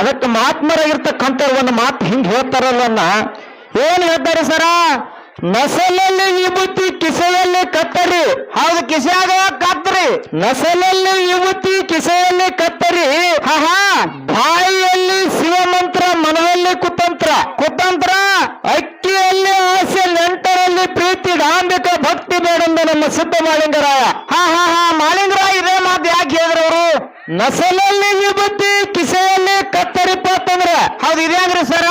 ಅದಕ್ಕೆ ಮಹಾತ್ಮರಾಗಿರ್ತಕ್ಕಂಥ ಒಂದು ಮಾತು ಹಿಂಗ್ ಹೇಳ್ತಾರಲ್ಲ ಏನ್ ಹೇಳ್ತಾರೆ ಸರ? ನಸಲಲ್ಲಿ ವಿಭೂತಿ ಕಿಸೆಯಲ್ಲಿ ಕತ್ತರಿ. ಹೌದು ಕಿಸೆಯಾಗ ಕತ್ತರಿ ನಸಲಲ್ಲಿ ವಿಭೂತಿ ಕಿಸೆಯಲ್ಲಿ ಕತ್ತರಿ. ಹಾ ಬಾಯಿಯಲ್ಲಿ ಶಿವಮಂತ್ರ, ಮನದಲ್ಲಿ ಕುತಂತ್ರ. ಕುತಂತ್ರ, ಅಕ್ಕಿಯಲ್ಲಿ ಆಸೆ, ನೆಂಟರಲ್ಲಿ ಪ್ರೀತಿ ಡಾಂಬಿಕ ಭಕ್ತಿ ಬೇಡಂದು ನಮ್ಮ ಸಿದ್ಧ ಮಾಳಿಂಗರಾಯ. ಹಾ ಹಾ ಹಾ ಮಾಲಿಂಗರಾಯ ಇದೇ ಮಾತು ಯಾಕೆ ಹೇಳಿದ್ರವರು ನಸಲಲ್ಲಿ ವಿಭೂತಿ ಕಿಸೆಯಲ್ಲಿ ಕತ್ತರಿ ಅಂತಂದ್ರ ಹೌದು ಇದೇಂಗ್ರಿ ಸರ?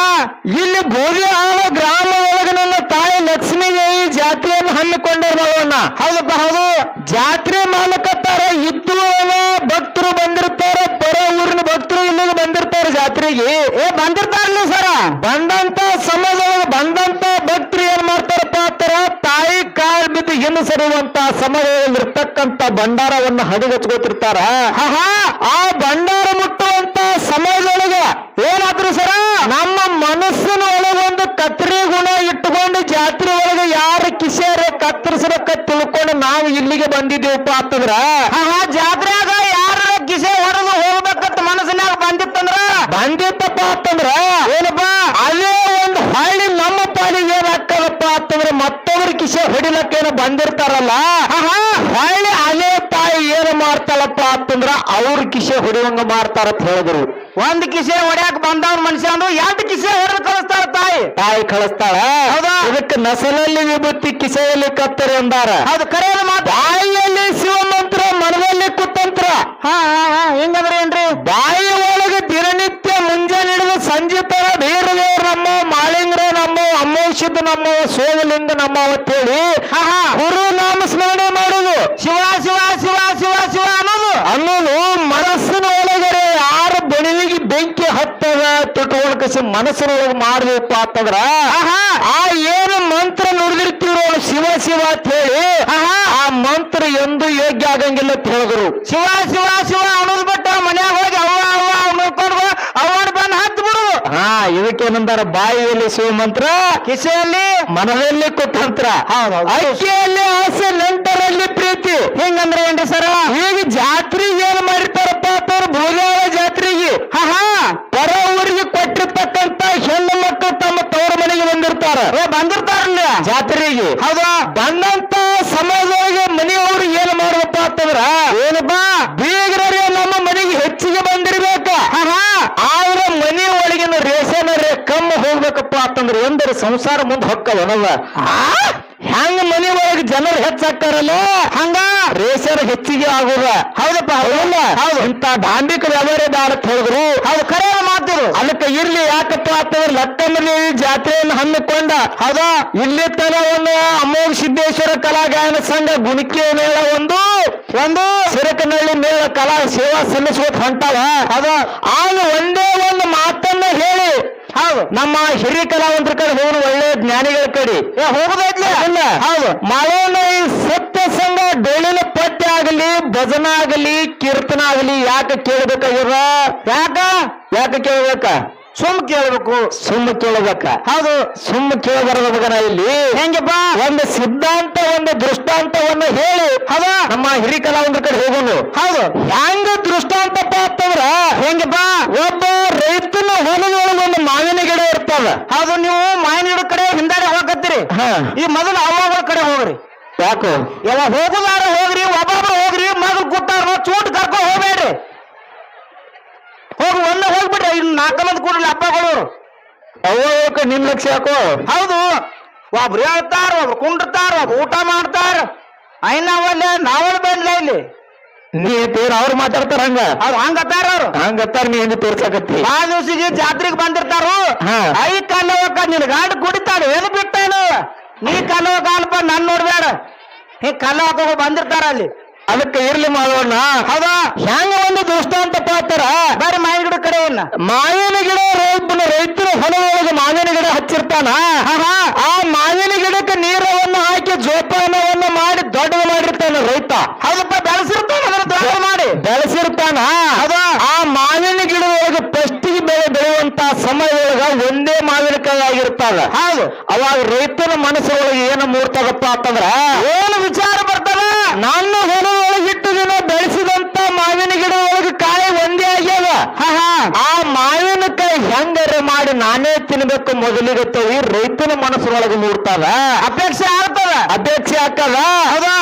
ಇಲ್ಲಿ ಭೋಗಿ ಆಳ ಗ್ರಾಮ ಒಳಗೆ ನನ್ನ ತಾಯಿ ಲಕ್ಷ್ಮಿಗೆ ಈ ಜಾತ್ರೆಯನ್ನು ಹಮ್ಮಿಕೊಂಡಿರೋವನ್ನ ಹೌದಪ್ಪ, ಹೌದು. ಜಾತ್ರೆ ಬಿದ್ದು ಹಿಂದೆ ಭಂಡಾರವನ್ನು ಸಮಯದಲ್ಲಿ ಇರ್ತಕ್ಕಂತ ಭಂಡಾರವನ್ನ ಹಡಿಗಚ್ಕೋತಿರ್ತಾರ ಆ ಭಂಡಾರ ಮುಟ್ಟುವಂತ ಸಮಯದೊಳಗೆ ಏನಾದ್ರು ಸರ? ನಮ್ಮ ಮನಸ್ಸಿನ ಒಳಗೊಂದು ಕತ್ರಿ ಗುಣ ಇಟ್ಟುಕೊಂಡು ಜಾತ್ರೆ ಒಳಗೆ ಯಾರ ಕಿಸಿಯರ ಕತ್ತರಿಸಬೇಕ ತಿಳ್ಕೊಂಡು ನಾವು ಇಲ್ಲಿಗೆ ಬಂದಿದ್ದೇವಪ್ಪ ಅಂತಂದ್ರ? ಜಾತ್ರೆಯಾಗ ಯಾರ ಕಿಸೆ ಹೊಡೆದು ಹೋಗ್ಬೇಕಂತ ಮನಸ್ಸಿನಾಗ ಬಂದಿತ್ತಂದ್ರ? ಬಂದಿತ್ತಪ್ಪ ಅಂತಂದ್ರ? ಏನಪ್ಪ? ಅದೇ ಒಂದು ಹಳ್ಳಿ ನಮ್ಮ ಪಾಲಿಗೆ ಏನಾಗ್ತದಪ್ಪ ಅಂತಂದ್ರೆ ಮತ್ತೊಬ್ಬರ ಕಿಸೆ ಹೊಡಿಲಕ್ಕೇನೋ ಬಂದಿರ್ತಾರಲ್ಲ ಹಳ್ಳಿ ಅದೇ ತಾಯಿ ಏನು ಮಾಡ್ತಾಳಪ್ಪ ಅಂತಂದ್ರ ಅವ್ರ ಕಿಸೆ ಹೊಡಿವಂಗ ಮಾಡ್ತಾರತ್ ಹೇಳಿದ್ರು. ಒಂದ್ ಕಿಸೆ ಹೊಡ್ಯಾಕ ಬಂದ ಮನುಷ್ಯ ಅಂದ್ರು ಎರಡು ಕಿಸೆ ಹೊಡೆದು ಕಳಿಸ್ತಾರ ತಾಯಿ. ತಾಯಿ ಕಳಿಸ್ತಾಳ? ಹೌದಾ? ಇದಕ್ಕೆ ನಸಲಲ್ಲಿ ವಿಭೂತಿ ಕಿಸೆಯಲ್ಲಿ ಕತ್ತರಿ ಅಂದಾರ. ಅದು ಕರೆಯೋದು ಮಾತು. ಬಾಯಿಯಲ್ಲಿ ಶಿವಮಂತ್ರ ಮನದಲ್ಲಿ ಕುತಂತ್ರ. ಹಾ ಹಾ ಹಾ ಹೆಂಗಂದ್ರೆ ಏನ್ರಿ ಬಾಯಿ ಒಳಗೆ ದಿನನಿತ್ಯ ಮುಂಜಾನೆ ಬೀರದೇವ್ರ ನಮ್ಮ ಮಾಳಿಂಗ್ರ ನಮ್ಮ ಅಮೋಷಿತ ನಮ್ಮ ಸೋಮಲಿಂಗ ನಮ್ಮ ಅಂತೇಳಿ ಹಾ ಗುರು ನಾಮ ಸ್ಮರಣೆ ಮಾಡುದು ಶಿವ ಶಿವ ಶಿವ ಶಿವ ಶಿವ ಅನ್ನೋದು. ಅನ್ನೋದು ಮನಸ್ಸಿನ ಒಳಗಡೆ ಯಾರ ಬೆಳವಿಗೆ ಬೆಂಕಿ ಹತ್ತದ ತುಟ್ಕೊಳಕಸಿ ಮನಸ್ಸಿನೊಳಗೆ ಮಾಡ್ಬೇಕು ಅಂತಂದ್ರ. ಆ ಏನು ಮಂತ್ರ ನುಡಿದಿರ್ತೀರೋ ಶಿವ ಶಿವ ಅಂತ ಹೇಳಿ ಆ ಮಂತ್ರ ಎಂದು ಯೋಗ್ಯ ಆಗಂಗಿಲ್ಲ ಅಂತ ಹೇಳಿದ್ರು. ಶಿವ ಶಿವ ಶಿವ ಅನ್ನೋದು ಬಿಟ್ಟು ಮನ್ಯಾಗ ಹೋಗಿ ಅವ್ವ ಅವ್ವ ನೋಡ್ಕೊಂಡು ಅವನ ಬಂದು ಹತ್ತು ಬಿಡು ಹಾ ಇದಕ್ಕೇನಂದಾರ ಬಾಯಿಯಲ್ಲಿ ಶಿವ ಮಂತ್ರ ಕಿಸೆಯಲ್ಲಿ ಮನದಲ್ಲಿ ಕುತಂತ್ರ. ಅಕ್ಕಿಯಲ್ಲಿ ಆಸೆ ನೆಂಟರಲ್ಲಿ ಪ್ರೀತಿ. ಹಿಂಗಂದ್ರೆ ಏನ್ರಿ ಸರ? ಈಗ ಜಾತ್ರೆಗೆ ಏನ್ ಮಾಡಿರ್ತಾರಪ್ಪ ಅಂತಂದ್ರೆ ಭೂದೇವ ಜಾತ್ರೆಗೆ. ಹಾ ಹೊರ ಊರಿಗೆ ಕೊಟ್ಟಿರ್ತಕ್ಕಂತ ಹೆಣ್ಣು ಮಕ್ಕಳು ತಮ್ಮ ತವರು ಮನೆಗೆ ಬಂದಿರ್ತಾರ. ಓ ಬಂದಿರ್ತಾರಲ್ಲ ಜಾತ್ರೆಗೆ. ಹೌದಾ? ಬಂದಂತ ಸಮಯದೊಳಗೆ ಮನೆಯವರು ಏನ್ ಮಾಡ್ಬೇಕ ಅಂತಂದ್ರ ಏನಪ್ಪಾ ಬೀಗರೇ ನಮ್ಮ ಮನೆಗೆ ಹೆಚ್ಚಿಗೆ ಬಂದಿರ್ಬೇಕ ಆದ್ರ ಮನೆ ಒಳಗಿನ ರೇಷನರೇ ಕಮ್ಮಿ ಹೋಗ್ಬೇಕಪ್ಪ ಅಂತಂದ್ರೆ ಎಂದರೆ ಸಂಸಾರ ಮುಂದೆ ಹೊಕ್ಕವನಲ್ಲ ಹೆಂಗ ಮನೆ ಒಳಗೆ ಜನರು ಹೆಚ್ಚಾಕ್ತಾರಲ್ಲ ಹಂಗ? ರೇಷರ್ ಹೆಚ್ಚಿಗೆ ಆಗುದ. ಹೌದಪ್ಪ ಹೌದಲ್ಲ ಹೌದು. ಇಂತ ಡಾಂಬಿಕ ಅಂತ ಹೇಳಿದ್ರು. ಹೌದು ಕರೆ ಮಾತಿರು ಅದಕ್ಕೆ ಇರ್ಲಿ ಯಾಕಪ್ಪ ಅಂತಂದ್ರೆ ಲಕ್ಕಮ್ಮನ ಜಾತ್ರೆಯನ್ನು ಹಮ್ಮಿಕೊಂಡ. ಹೌದಾ? ಇಲ್ಲಿ ತನ ಒಂದು ಅಮೋಘ ಸಿದ್ದೇಶ್ವರ ಕಲಾ ಗಾಯನ ಸಂಘ ಗುಣಿಕೆ ಮೇಳ ಒಂದು. ಒಂದು. ಸಿರಕನಹಳ್ಳಿ ಮೇಳ ಕಲಾ ಸೇವಾ ಸಲ್ಲಿಸುವ ಹೊಂಟಾವ. ಅದ ಆಗ ಒಂದೇ ಒಂದು ಮಾತನ್ನ ಹೇಳಿ. ಹೌದು. ನಮ್ಮ ಹಿರಿಯ ಕಲಾವಂತರ ಕಡೆ ಹೋಗೋಣ ಒಳ್ಳೆ ಜ್ಞಾನಿಗಳ ಕಡೆ. ಏ ಹೋಗುದೈತ್ಲೆ ಇಲ್ಲ. ಹೌದು. ಈ ಸತ್ಯ ಸಂಘ ಡೊಳ್ಳಿನ ಪಟ್ಟಿ ಆಗಲಿ ಭಜನ ಆಗಲಿ ಕೀರ್ತನ ಆಗಲಿ ಯಾಕೆ ಕೇಳ್ಬೇಕಾಗಿರ ಯಾಕ? ಯಾಕೆ ಕೇಳ್ಬೇಕ? ಸುಮ್ ಕೇಳಬೇಕು. ಸುಮ್ಮ ಕೇಳಬೇಕ. ಹೌದು. ಸುಮ್ಮ ಕೇಳಬಾರದಬೇಕ ನಾ ಇಲ್ಲಿ. ಹೆಂಗಪ್ಪ? ಒಂದು ಸಿದ್ಧಾಂತ ಒಂದು ದೃಷ್ಟಾಂತವನ್ನು ಹೇಳಿ. ಹೌದ. ನಮ್ಮ ಹಿರಿ ಕಲಾವಂತರ ಕಡೆ ಹೋಗೋಣ ಹೌದು. ಹೆಂಗ ದೃಷ್ಟಾಂತ ಅಂತಂದ್ರ? ಹೆಂಗಪ್ಪ? ಒಬ್ಬ ರೈತನ ಹೊಲದೊಳಗೆ ಒಂದು ಮಾವಿನ ಗಿಡ ಇರ್ತಾವ ಹೌದು ನೀವು ಮಾವಿನ ಗಿಡ ಕಡೆ ಹಿಂದಾಡಿ ಹೋಗತ್ತೀರಿ ಹಾ. ಈ ಮೊದಲು ಅವ್ವಗಳ ಕಡೆ ಹೋಗ್ರಿ. ಯಾಕೋ? ಎಲ್ಲ ಹೋಗುದಾರ ಹೋಗ್ರಿ ಒಬ್ಬ ಹೋಗ್ರಿ ಮಗಳು ಗುಟ್ಟಾರ ಚೂಟ್ ಕರ್ಕೊಂಡ್ ಹೋಗ್ಬೇಡ್ರಿ ಹೋಗಿ ಒಂದೇ ಹೋಗ್ಬಿಡ್ರಿ ಇನ್ನು ನಾಲ್ಕು ಮಂದಿ ಕೂಡಲಿ ಹಬ್ಬಗಳು. ಅವ್ವ ನಿಮ್ ಲಕ್ಷ ಯಾಕೋ? ಹೌದು. ಒಬ್ರು ಹೇಳ್ತಾರ ಒಬ್ರು ಕುಂಡಿರ್ತಾರ ಒಬ್ರು ಊಟ ಮಾಡ್ತಾರ. ಐನಾವಲ್ಲೇ ನಾವಲ್ ಬಂದ್ಲ ಇಲ್ಲಿ. ನೀ ತೇರ್ ಅವ್ರು ಮಾತಾಡ್ತಾರ ಹಂಗ. ಅವ್ರು ಹಂಗತ್ತಾರ ಅವ್ರು. ಹಂಗತ್ತಾರ ನೀ ಹಿಂದೆ ತೋರ್ಸಕತ್ತಿ? ಆ ದಿವಸಿಗೆ ಜಾತ್ರೆಗೆ ಬಂದಿರ್ತಾರು. ಐ ಕಲ್ಲವಕ್ಕ ನಿನ್ ಗಾಡಿ ಕುಡಿತಾರ ಏನು ಬಿಟ್ಟ ನೀ ಕಲ್ಲವ ಕಾಲಪ್ಪ ನನ್ ನೋಡ್ಬೇಡ ಹೇ ಕಲ್ಲ ಹಾಕೋ ಬಂದಿರ್ತಾರ ಅಲ್ಲಿ. ಅದಕ್ಕೆ ಇರ್ಲಿ ಮಾಡೋಣ ಹೌದಾ? ಹೆಂಗ ಒಂದು ದೃಷ್ಟಾಂತ ಪಾತ್ರ? ಬೇರೆ ಮಾವಿನ ಗಿಡ ಕಡೆ ಮಾವಿನ ಗಿಡ ರೈತನ ರೈತರು ಹೊಲದೊಳಗೆ ಮಾವಿನ ಗಿಡ ಹಚ್ಚಿರ್ತಾನ? ಆ ಮಾವಿನ ಗಿಡಕ್ಕೆ ನೀರವನ್ನು ಹಾಕಿ ಜೋಪಾನವನ್ನು ಮಾಡಿ ದೊಡ್ಡದು ಮಾಡಿರ್ತಾನ ರೈತ. ಹೌದಪ್ಪ ಬೆಳೆಸಿರ್ತಾನ ಅದರ ದೊಡ್ಡ ಮಾಡಿ. ಬೆಳೆಸಿರ್ತಾನ? ಅದ ಆ ಮಾವಿನ ಗಿಡದೊಳಗೆ ಫಸ್ಟಿಗೆ ಬೆಳೆ ಬೆಳೆಯುವಂತ ಸಮಯದೊಳಗ ಒಂದೇ ಮಾವಿನಕಾಯಿ ಆಗಿರ್ತಾವ. ಹೌದು. ಅವಾಗ ರೈತನ ಮನಸ್ಸೊಳಗೆ ಏನು ಮೂಡ್ತದಪ್ಪ ಅಂತಂದ್ರ ಏನು ವಿಚಾರ ಬರ್ತದ? ನಾನು ಹೊಲದೊಳಗೆ ಆ ಮಾವಿನಕಾಯಿ ಹೆಂಗರ ಮಾಡಿ ನಾನೇ ತಿನ್ಬೇಕು ಮೊದಲಿಗೆ ರೈತನ ಮನಸ್ಸೊಳಗೆ ಮೂಡ್ತಾವ. ಅಪೇಕ್ಷೆ ಆಗ್ತದ. ಅಪೇಕ್ಷೆ ಆಗ್ತದ.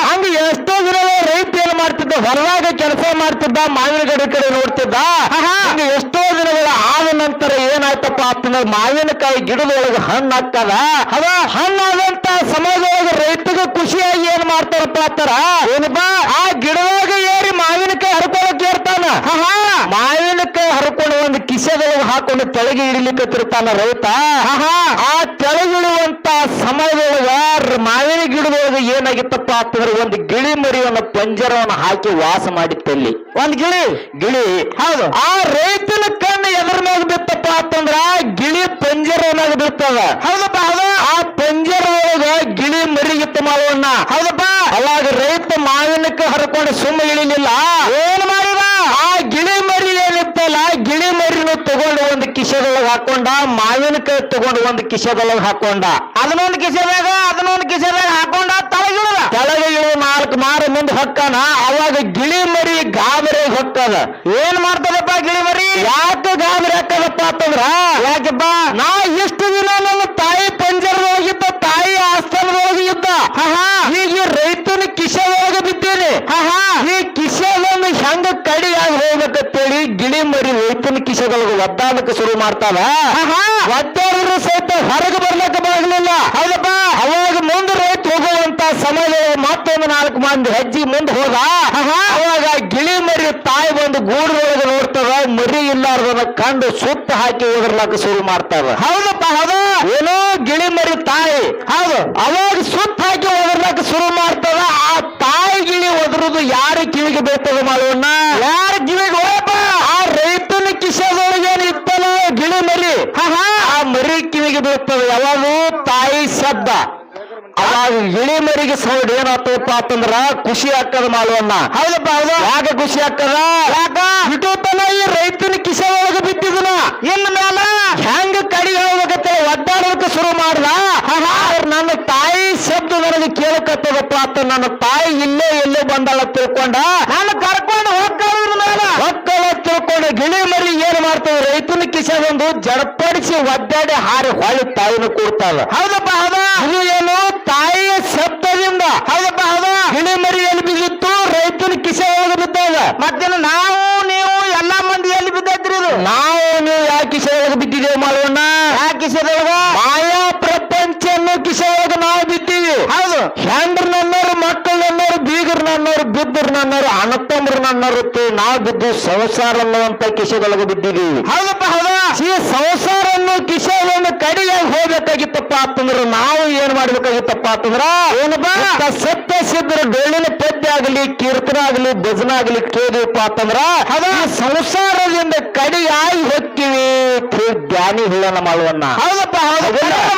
ಹಂಗ ಎಷ್ಟೋ ದಿನ ರೈತ ಏನ್ ಮಾಡ್ತಿದ್ದ? ಹೊರದಾಗ ಕೆಲಸ ಮಾಡ್ತಿದ್ದ ಮಾವಿನ ಗಡಿ ಕಡೆ ನೋಡ್ತಿದ್ದ. ಹಂಗ ಎಷ್ಟೋ ದಿನಗಳ ಆದ ನಂತರ ಏನಾಯ್ತಪ್ಪ ಅಂತಂದ್ರೆ ಮಾವಿನಕಾಯಿ ಗಿಡದೊಳಗೆ ಹಣ್ಣು ಆಗ್ತದ. ಅದ ಹಣ್ಣಾದಂತ ಸಮಾಜದೊಳಗೆ ರೈತಗ ಖುಷಿಯಾಗಿ ಏನ್ ಮಾಡ್ತಾರಪ್ಪ ಅಂತಾರ? ಏನಪ್ಪ? ಆ ಗಿಡದಾಗ ಏರಿ ಮಾವಿನಕಾಯಿ ಹರ್ಕೊಳಕ್ ಏರ್ತಾನ ಮಾವಿನಕಾಯಿ ಹರ್ಕೊಂಡು ಒಂದು ಹಾಕೊಂಡು ತೆಳಗೆ ಇಡಲಿಕ್ಕತ್ತಿರ್ತಾನ ರೈತ? ಆ ತೆಳಗಿಳುವಂತ ಸಮಯದೊಳಗ ಮಾವಿನ ಗಿಡದೊಳಗೆ ಏನಾಗಿತ್ತಪ್ಪ ಅಂತಂದ್ರೆ ಒಂದು ಗಿಳಿ ಮರಿಯನ್ನ ಪಂಜರವನ್ನು ಹಾಕಿ ವಾಸ ಮಾಡಿತ್ತಲ್ಲಿ ಒಂದ್ ಗಿಳಿ? ಗಿಳಿ. ಹೌದು. ಆ ರೈತನ ಕಣ್ಣು ಎದ್ರ ಮ್ಯಾಗ ಬಿತ್ತಪ್ಪ ಅಂತಂದ್ರ ಗಿಳಿ ಪಂಜರನಾಗ ಬೀಳ್ತದ ಹೌದಪ್ಪ ಹೌದು. ಆ ಪಂಜರ ಒಳಗ ಗಿಳಿ ಮರಿಗಿತ್ತ ಮಾವಣ್ಣ. ಹೌದಪ್ಪ. ಅವಾಗ ರೈತ ಮಾವಿನಕ್ಕೆ ಹರ್ಕೊಂಡು ಸುಮ್ಮ ಇಳಿಲಿಲ್ಲ. ಏನ್ ಮಾಡಿದ ಆ ಗಿಳಿ ಮರಿ ಏನಿತ್ತಲ್ಲ ಗಿಳಿ ಮರಿನು ತಗೊಂಡು ಒಂದು ಕಿಶೆದೊಳಗೆ ಹಾಕೊಂಡ ಮಾವಿನಕಾಯಿ ತಗೊಂಡು ಒಂದು ಕಿಶೆದೊಳಗೆ ಹಾಕೊಂಡ. ಅದನ್ನೊಂದು ಕಿಸೆದಾಗ ಅದನ್ನೊಂದು ಕಿಸೆದಾಗ ಹಾಕೊಂಡ ತಳಗಿಳ ಕೆಳಗೆ ಇಳು ನಾಲ್ಕು ಮಾರ ಮುಂದೆ ಹೊಕ್ಕನ ಅವಾಗ ಗಿಳಿ ಮರಿ ಗಾಬರಿ ಹೊಕ್ಕದ. ಏನ್ ಮಾಡ್ತದಪ್ಪ ಗಿಳಿ ಮರಿ? ಯಾಕೆ ಗಾಬರಿ ಹಾಕದಪ್ಪ ಅಂತಂದ್ರ? ಯಾಕೆಪ್ಪ? ನಾ ಇಷ್ಟು ದಿನ ನನ್ನ ತಾಯಿ ಪಂಜರದೊಳಗಿದ್ದ ತಾಯಿ ಆಸ್ಥಾನದೊಳಗೆ ಇದ್ದ. ಈಗ ರೈತನ ಕಿಶೆ ಒಳಗೆ ಬಿದ್ದೇನೆ ಈ ಕಿಸೆ ಹೆಂಗ ಕಡಿಯಾಗಿ ಹೋಗ್ಬೇಕಂತೇಳಿ ಗಿಳಿ ಮರಿ ರೈತನ ಕಿಶೆಗಳಿಗೆ ಒದ್ದಾಡಕ್ಕೆ ಶುರು ಮಾಡ್ತಾವ ಒದ್ದಾಡಿದ್ರು ಸಹಿತ ಹೊರಗೆ ಬರ್ಲಕ್ಕ ಬಾಗ್ಲಿಲ್ಲ ಹೌದಪ್ಪ ಅವಾಗ ಮುಂದೆ ರೈತ ಹೋಗುವಂತ ಸಮಯದಲ್ಲಿ ಮತ್ತೊಂದು ನಾಲ್ಕು ಮಂದಿ ಹೆಜ್ಜೆ ಮುಂದೆ ಹೋದ ಅವಾಗ ಗಿಳಿ ಮರಿ ತಾಯಿ ಬಂದು ಗೂಡದೊಳಗೆ ನೋಡ್ತದ ಮರಿ ಇಲ್ಲಾರ್ದನ್ನ ಕಂಡು ಸುತ್ತ ಹಾಕಿ ಹೋಗಿರ್ಲಕ್ಕ ಶುರು ಮಾಡ್ತಾವ ಹೌದಪ್ಪ ಹೌದು ಏನೋ ಗಿಳಿ ಮರಿ ತಾಯಿ ಹೌದು ಅವಾಗ ಸುತ್ತ ಹಾಕಿ ಹೋಗಿರ್ಲಕ್ಕ ಶುರು ಮಾಡ್ತದ ಆ ತಾಯಿ ಗಿಳಿ ಒದರುದು ಯಾರ ಕಿವಿಗೆ ಬೀಳ್ತದ ಮಾಡೋಣ ಯಾರ ಕಿವಿಗೆ ಹೋಯಪ್ಪ ಆ ರೈತನ ಕಿಶದೊಳಗೆ ಏನ್ ಇತ್ತಲ್ಲ ಗಿಳಿ ಮರಿ ಆ ಮರಿ ಬೀಳ್ತವೆ. ಯಾವಾಗ ತಾಯಿ ಶಬ್ದ ಅವಾಗ ಇಳಿ ಮರಿಗೆ ಸೌಂಡ್ ಏನಾಗ್ತಪ್ಪ ಅಂತಂದ್ರ ಖುಷಿ ಆಗ್ತದ ಮಾಲವನ್ನ ಹೌದಪ್ಪ ಹೌದು. ಯಾಕೆ ಖುಷಿ ಆಗ್ತದ? ಯಾಕ? ಇಟೋತನ ಈ ರೈತನ ಕಿಸ ಒಳಗೆ ಬಿದ್ದಿದನ. ಇನ್ ಮೇಲೆ ಹೆಂಗ ಕಡಿಗೆ ಹೋಗ್ಬೇಕಂತ ಒದ್ದಾಡೋದಕ್ಕೆ ಶುರು ಮಾಡ್ದ. ನನ್ನ ತಾಯಿ ಶಬ್ದ ನನಗೆ ಕೇಳಕತ್ತದಪ್ಪ ಅಂತ ನನ್ನ ತಾಯಿ ಇಲ್ಲೇ ಎಲ್ಲೇ ಬಂದಾಳ ತಿಳ್ಕೊಂಡ. ನಾನು ಕರ್ಕೊಂಡು ಹೋಗ್ಕೊಳ್ಳೋದ್ರ ಮೇಲೆ ಹೊಕ್ಕಳ ತಿಳ್ಕೊಂಡು ಗಿಳಿ ಮರಿ ಏನ್ ಮಾಡ್ತದೆ ಒಂದು ಜಡಪಡಿಸಿ ಒದ್ದಾಡಿ ಹಾರಿ ಹೊಳ್ಳಿ ತಾಯಿನ ಕೂಡ್ತಾವ. ಹೌದಪ್ಪ ಹೌದ. ಇದು ಏನು ತಾಯಿಯ ಶಬ್ದದಿಂದ ಹೌದಪ್ಪ ಹೌದ. ಹಿಳಿ ಮರಿ ಎಲ್ಲಿ ಬಿದ್ದಿತ್ತು ರೈತನ ಕಿಸೆ ಒಳಗೆ ಬಿದ್ದಾಗ ಮತ್ತೇನು ನಾವು ನೀವು ಎಲ್ಲಾ ಮಂದಿ ಎಲ್ಲಿ ಬಿದ್ದೈತ್ರಿ ಇದು? ನಾವು ನೀವು ಯಾಕೆ ಕಿಸೆ ಒಳಗೆ ಬಿದ್ದಿದ್ದೇವೆ ಮಾಡೋಣ ಯಾಕೆ ಕಿಸೆದೊಳಗ ಮಾಯಾ ಪ್ರಪಂಚ ಅನ್ನೋ ಕಿಸೆ ಒಳಗೆ ನಾವು ಬಿದ್ದೀವಿ ಹೌದು ಹೆಂಡ್ರ ನನ್ನೋರು ಮಕ್ಕಳು ನನ್ನೋರು ಬೀಗರ್ ಬಿದ್ದರು ನನ್ನೋರು ಅಣ್ಣತಮ್ಮರು ನನ್ನೋರು ನಾವು ಬಿದ್ದು ಸಂಸಾರ ಅನ್ನುವಂತ ಕಿಸೆದೊಳಗೆ ಬಿದ್ದಿದ್ದೀವಿ ಹೌದಪ್ಪ ಹೌದಾ. ಈ ಸಂಸಾರ ಅನ್ನೋ ಕಿಶೆಯನ್ನು ಕಡಿಯಾಗಿ ಹೋಗ್ಬೇಕಾಗಿತ್ತಪ್ಪ ಅಂತಂದ್ರೆ ನಾವು ಏನ್ ಮಾಡ್ಬೇಕಾಗಿತ್ತಪ್ಪ ಅಂತಂದ್ರ ಏನಪ್ಪ? ಸತ್ಯ ಸಿದ್ರ ಡೊಳ್ಳಿನ ಪದ್ಯ ಆಗಲಿ ಕೀರ್ತನ ಆಗಲಿ ಭಜನ ಆಗಲಿ ಕೇಳಿಪ್ಪ ಅಂತಂದ್ರ ಅದ ಸಂಸಾರದಿಂದ ಕಡಿಯಾಗಿ ಹೋಗ್ತೀವಿ ಜ್ಞಾನಿ ಹೇಳನ ಮಾಡುವನ್ನ ಹೌದಪ್ಪ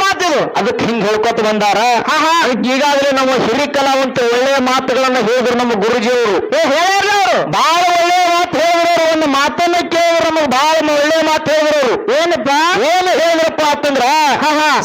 ಮಾತಿದು ಅದಕ್ಕೆ ಹಿಂಗ್ ಹೇಳ್ಕೊತ ಬಂದಾರ. ಅದಕ್ಕೆ ಈಗಾಗಲೇ ನಮ್ಮ ಹಿರಿ ಕಲಾವಂತ ಒಳ್ಳೆಯ ಮಾತುಗಳನ್ನ ಹೇಳಿದ್ರು ನಮ್ಮ ಗುರುಜಿಯವರು. ಬಹಳ ಒಳ್ಳೆಯ ಮಾತು ಹೇಳಿದ್ರು ಒಂದು ಮಾತನ್ನ ಕೇಳಿದ್ರು ನಮಗ್ ಬಹಳ ಒಳ್ಳೆಯ ಮಾತು ಹೇಳಿದ್ರು ಏನಪ್ಪ? ಏನು ಹೇಳಿದ್ರಪ್ಪ ಅಂತಂದ್ರ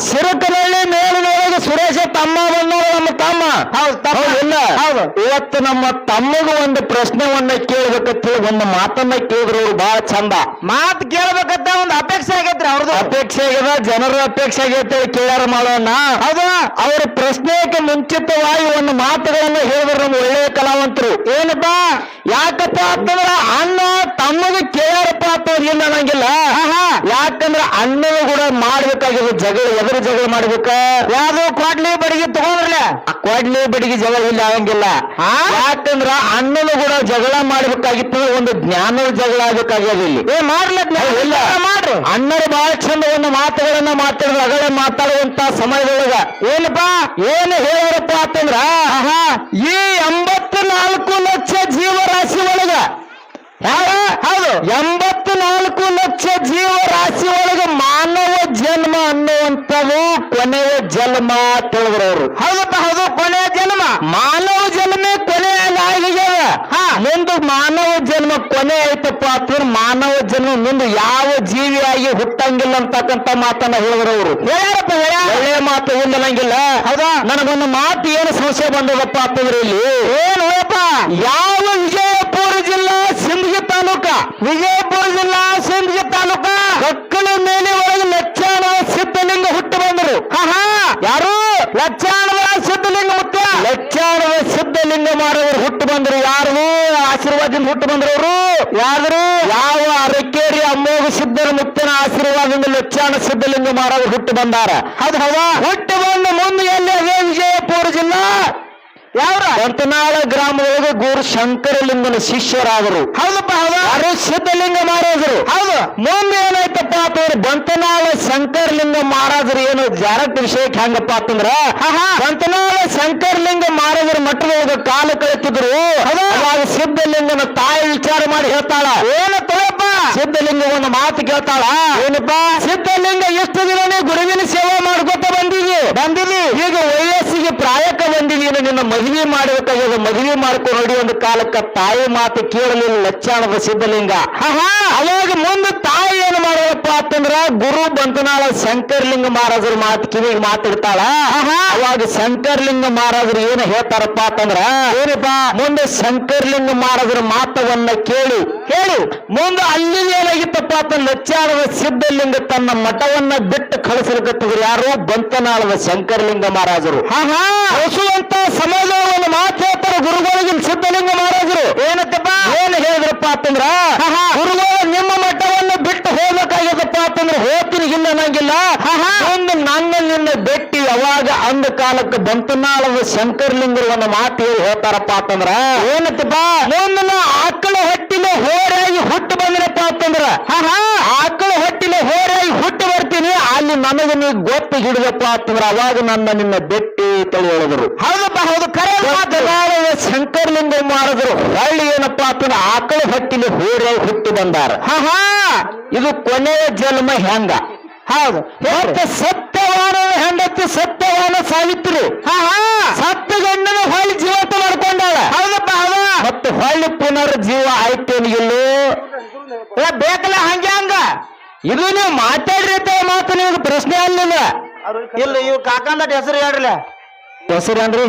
ಸಿರುಕನಹಳ್ಳಿ ನೋಡೋದು ಸುರೇಶ ತಮ್ಮ ಬಂದವರು ನಮ್ಮ ತಮ್ಮ. ಹೌದು ಇಲ್ಲ ಹೌದು ಇವತ್ತು ನಮ್ಮ ತಮ್ಮಗ ಒಂದು ಪ್ರಶ್ನೆವನ್ನ ಕೇಳ್ಬೇಕಂತ ಹೇಳಿ ಒಂದು ಮಾತನ್ನ ಕೇಳಿದ್ರು ಅವ್ರು ಬಹಳ ಚಂದ. ಮಾತ್ ಕೇಳ್ಬೇಕಂತ ಒಂದು ಅಪೇಕ್ಷೆ ಆಗೈತ್ರಿ ಅವ್ರದ್ದು ಅಪೇಕ್ಷೆ ಆಗ್ಯದ ಜನರ ಅಪೇಕ್ಷೆ ಆಗೈತೆ ಕೇಳ್ಯಾರ ಮಾಡೋಣ ಹೌದಾ? ಅವ್ರ ಪ್ರಶ್ನೆಗೆ ಮುಂಚಿತವಾಗಿ ಒಂದು ಮಾತುಗಳನ್ನ ಹೇಳಿದ್ರು ನಮ್ಮ ಒಳ್ಳೆಯ ಕಲಾವಂತರು. ಏನಪ್ಪ? ಯಾಕಪ್ಪ ಅಂತಂದ್ರ ಅಣ್ಣ ತಮ್ಮಗ ಕೇಳ್ಯಾರಪ್ಪ ಅಂತ ಇಲ್ಲ ಅನ್ನಂಗಿಲ್ಲ. ಯಾಕಂದ್ರ ಅಣ್ಣನ ಕೂಡ ಮಾಡ್ಬೇಕಾಗಿರೋ ಜಗಳ ಎದುರು ಜಗಳ ಮಾಡ್ಬೇಕ. ಯಾವ್ದು ಕೊಡ್ಲಿ ಬಡಿಗೆ ತಗೊಂಡ್ರಲ್ಲ? ಕೊಡ್ಲಿ ಬಡಿಗೆ ಜಗಳ ಇಲ್ಲ ಆಗಂಗಿಲ್ಲ ಯಾಕಂದ್ರ ಅಣ್ಣನ ಕೂಡ ಜಗಳ ಮಾಡ್ಬೇಕಾಗಿತ್ತು ಒಂದು ಜ್ಞಾನದ ಜಗಳ ಆಗ್ಬೇಕಾಗಿಲ್ಲ ಇಲ್ಲಿ. ಏ ಇಲ್ಲ. ಮಾಡ್ರಿ. ಅಣ್ಣರು ಬಹಳ ಚಂದ ಒಂದು ಮಾತುಗಳನ್ನ ಮಾತಾಡಿದ್ರು ಅಗಳ ಮಾತಾಡುವಂತ ಸಮಯದೊಳಗ. ಏನಪ್ಪಾ? ಏನು ಹೇಳೋರಪ್ಪ ಅಂತಂದ್ರ ಈ ಎಂಬತ್ತು ನಾಲ್ಕು ಲಕ್ಷ ಜೀವರಾಶಿ ಒಳಗ. ಹೌದು ಎಂಬತ್ತು ನಾಲ್ಕು ಲಕ್ಷ ಜೀವರಾಶಿ ಒಳಗ ಮಾನವ ಜನ್ಮ ಅನ್ನುವಂಥವು ಕೊನೆಯ ಜನ್ಮ ತಿಳಿದ್ರು ಮಾನವ ಜನ್ಮ ಕೊನೆ ಆಯ್ತಪ್ಪ ಅಂತಂದ್ರೆ ಮಾನವ ಜನ್ಮ ಮುಂದೆ ಯಾವ ಜೀವಿಯಾಗಿ ಹುಟ್ಟಂಗಿಲ್ಲ ಅಂತಕ್ಕಂತ ಮಾತನ್ನ ಹೇಳಿದ್ರು ಅವರು. ಹೇಳ್ಯಾರಪ್ಪ ಒಳ್ಳೆ ಮಾತು ಹೊಂದಲಂಗಿಲ್ಲ ಹೌದಾ? ನನಗೊಂದು ಮಾತು ಏನು ಸಮಸ್ಯೆ ಬಂದದಪ್ಪ ಅಂತಂದ್ರೆ ಇಲ್ಲಿ ಏನು ಯಾವ ವಿಜಯಪುರ ಜಿಲ್ಲಾ ಸಿಂಧಗಿ ತಾಲೂಕ? ವಿಜಯಪುರ ಜಿಲ್ಲಾ ಸಿಂಧಗಿ ತಾಲೂಕ? ಮಕ್ಕಳ ಮೇಲೆ ಒಳಗೆ ಲಕ್ಷಾಣ ಸಿದ್ಧಲಿಂಗ ಹುಟ್ಟು ಬಂದರು. ಯಾರು? ಲಕ್ಷಾಣ ಸಿದ್ಧಲಿಂಗ ಹುಟ್ಟ ಲಕ್ಷಾಣ ಸಿದ್ಧಲಿಂಗ ಮಾರವರು ಹುಟ್ಟು ಬಂದರು. ಯಾರು? ಆಶೀರ್ವಾದದಿಂದ ಹುಟ್ಟು ಬಂದ್ರವರು? ಯಾರು ಯಾವ ಅರಕೇರಿ ಅಮ್ಮೋಗ ಸಿದ್ಧರ ಮುಕ್ತನ ಆಶೀರ್ವಾದದಿಂದ ಲಕ್ಷಾಣ ಸಿದ್ಧಲಿಂಗ ಮಾರವರು ಹುಟ್ಟು ಬಂದಾರ? ಹೌದು ಹವಾ ಹುಟ್ಟು ಬಂದು ಮುಂದೆ ಎಲ್ಲಿ ಅದೇ ವಿಜಯಪುರ ಜಿಲ್ಲಾ? ಯಾವ್ರ? ಬಂತನಾಳ ಗ್ರಾಮದೊಳಗೆ ಗುರು ಶಂಕರಲಿಂಗನ ಶಿಷ್ಯರಾದರು. ಹೌದಪ್ಪ ಹೌದು? ಅರೆ ಸಿದ್ಧಲಿಂಗ ಮಹಾರಾಜರು ಹೌದು. ಮುಂದೆ ಏನಾಯ್ತಪ್ಪ ಅಂತಂದ್ರೆ ಬಂತನಾಳ ಶಂಕರಲಿಂಗ ಮಹಾರಾಜರು ಏನು ಜಾರಟ್ ವಿಷಯಕ್ಕೆ ಹೆಂಗಪ್ಪ ಅಂತಂದ್ರ ಬಂತನಾಳ ಶಂಕರಲಿಂಗ ಮಹಾರಾಜರ ಮಠದೊಳಗೆ ಕಾಲ ಕಳಿತಿದ್ರು ಅವಾಗ ಸಿದ್ಧಲಿಂಗನ ತಾಯಿ ವಿಚಾರ ಮಾಡಿ ಹೇಳ್ತಾಳ. ಏನು ತೊಳಪ್ಪ ಸಿದ್ಧಲಿಂಗ ಒಂದು ಮಾತು ಕೇಳ್ತಾಳ. ಏನಪ್ಪ? ಸಿದ್ಧಲಿಂಗ ಎಷ್ಟು ದಿನ ಗುರುವಿನ ಸೇವೆ ಮಾಡ್ಕೊತ ಬಂದಿದಿ? ಬಂದಿದಿ ಈಗ ವಯಸ್ಸಿಗೆ ಪ್ರಾಯಕ್ಕೆ ಬಂದಿದೀನಿ ನಿನ್ನ ಮದುವೆ ಮಾಡಬೇಕಾಗಿದೆ ಮದುವೆ ಮಾಡ್ಕೊಂಡು ನೋಡಿ ಒಂದು ಕಾಲಕ್ಕೆ ತಾಯಿ ಮಾತು ಕೇಳಲಿಲ್ಲ ಲಚ್ಚಾಣದ ಸಿದ್ಧಲಿಂಗ. ಅವಾಗ ಮುಂದೆ ತಾಯಿ ಏನು ಮಾಡೋದಪ್ಪ ಅಂತಂದ್ರ ಗುರು ಬಂತನಾಳ ಶಂಕರಲಿಂಗ ಮಹಾರಾಜರ ಮಾತು ಕಿವಿಗೆ ಮಾತಾಡ್ತಾಳ. ಅವಾಗ ಶಂಕರಲಿಂಗ ಮಹಾರಾಜರು ಏನು ಹೇಳ್ತಾರಪ್ಪ ಅಂತಂದ್ರ ಏನಪ್ಪ? ಮುಂದೆ ಶಂಕರ್ಲಿಂಗ ಮಹಾರಾಜರ ಮಾತವನ್ನ ಕೇಳು. ಕೇಳು ಮುಂದೆ ಅಲ್ಲಿ ಏನಾಗಿತ್ತಪ್ಪ ಅಂತ ಲಚ್ಚಾಣದ ಸಿದ್ಧಲಿಂಗ ತನ್ನ ಮಠವನ್ನ ಬಿಟ್ಟು ಕಳಿಸಲಿಕ್ಕೆ ಯಾರು? ಬಂತನಾಳದ ಶಂಕರಲಿಂಗ ಮಹಾರಾಜರು. ಹಸುವಂತ ಸಮಾಜ ಒಂದು ಮಾತು ಹೇಳ್ತಾರೆ ಗುರುಗಳಿಗೆ ಸಿದ್ಧಲಿಂಗ ಮಹಾರಾಜರು ಏನತ್ತಪ್ಪ ಏನು ಹೇಳಿದ್ರಪ್ಪ ಅಂತಂದ್ರ ಗುರುಗಳು ನಿಮ್ಮ ಮಠವನ್ನು ಬಿಟ್ಟು ಹೋಗ್ಬೇಕಾಗ್ಯದಪ್ಪ ಅಂತಂದ್ರೆ ಹೋಗ್ತೀನಿ ಇಲ್ಲ ಅನ್ನಂಗಿಲ್ಲ ಒಂದು ನನ್ನ ನಿನ್ನ ಬೆಟ್ಟಿ ಯಾವಾಗ ಅಂದ ಕಾಲಕ್ಕೆ ಬಂತನಾಳದ ಶಂಕರಲಿಂಗರು ಒಂದು ಮಾತು ಹೇಳಿ ಹೇಳ್ತಾರಪ್ಪ ಅಂತಂದ್ರ ಏನತ್ತಪ್ಪ ಮುಂದಿನ ಆಕಳ ಹೊಟ್ಟಿಲೆ ಹೋರಾಗಿ ಹುಟ್ಟು ಬಂದ್ರಪ್ಪ ಅಂತಂದ್ರ ಆಕಳ ಹೊಟ್ಟಿಲೆ ಹೋರಾಗಿ ಹುಟ್ಟು ಬರ್ತೀನಿ ಅಲ್ಲಿ ನನಗೆ ನೀವು ಗೊತ್ತು ಹಿಡಿದಪ್ಪ ಅಂತಂದ್ರೆ ಅವಾಗ ನನ್ನ ನಿನ್ನ ಬೆಟ್ಟಿ ತಳಿ ಹೇಳಿದ್ರು ಹೌದಪ್ಪ ಹೌದು ಕರೆ ಶಂಕರಲಿಂಗ ಮಾಡಿದ್ರು ಹೊಳ್ಳಿ ಏನಪ್ಪ ಅಂತಂದ್ರೆ ಆಕಳ ಹೊಟ್ಟಿಲಿ ಹೂರ ಹುಟ್ಟು ಬಂದಾರ. ಇದು ಕೊನೆಯ ಜನ್ಮ ಹೆಂಗ? ಹೌದು. ಮತ್ತೆ ಸತ್ಯವಾನ ಹೆಂಡತಿ ಸತ್ಯವಾನ ಸಾವಿತ್ರಿ. ಸತ್ತ ಗಂಡನ ಹೊಳ್ಳಿ ಜೀವಂತ ಮಾಡ್ಕೊಂಡಾಳ. ಹೌದಪ್ಪ ಹೌದ. ಮತ್ತೆ ಹೊಳ್ಳಿ ಪುನರ್ ಜೀವ ಆಯ್ತೇನಿಗಿಲ್ಲೋ ಏ, ಬೇಕಲ್ಲ ಹಂಗೆ ಹಂಗ. ಇದು ನೀವು ಮಾತಾಡ್ರಿ ಮಾತು ನಿಮ್ಗೆ ಪ್ರಶ್ನೆ ಅಲ್ಲಿಲ್ಲ ಇಲ್ಲ ಇವ್ ಕಾಕಂದ ಹೆಸರು ಹೇಳ್ರಲ್ಲ. ಹೆಸರೇನ್ರಿ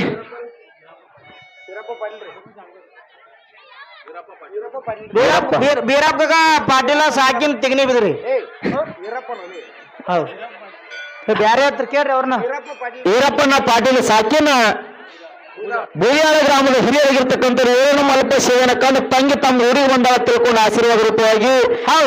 ಬೀರಪ್ಪ ಬೀರ್- ಬೀರಪ್ಪಗ ಪಾಟೀಲ. ಸಾಕಿನ ತೆಗಿನಿ ಬಿದ್ರಿ. ಹೌದು. ಬ್ಯಾರೆ ಹತ್ರ ಕೇಳ್ರಿ ಅವ್ರನ್ನ. ಈರಪ್ಪನ ಪಾಟೀಲ್ ಸಾಕಿನ ಬೂಯಾಳ ಗ್ರಾಮದ ಹಿರಿಯರಾಗಿರ್ತಕ್ಕಂಥ ರೇಣು ಮಲ್ಪ ಸೇವನ ಕಂಡು ತಂಗಿ ತಮ್ಮ ಊರಿಗೆ ಬಂದಾಗ ತಿಳ್ಕೊಂಡು ಆಶೀರ್ವಾದ ರೂಪವಾಗಿ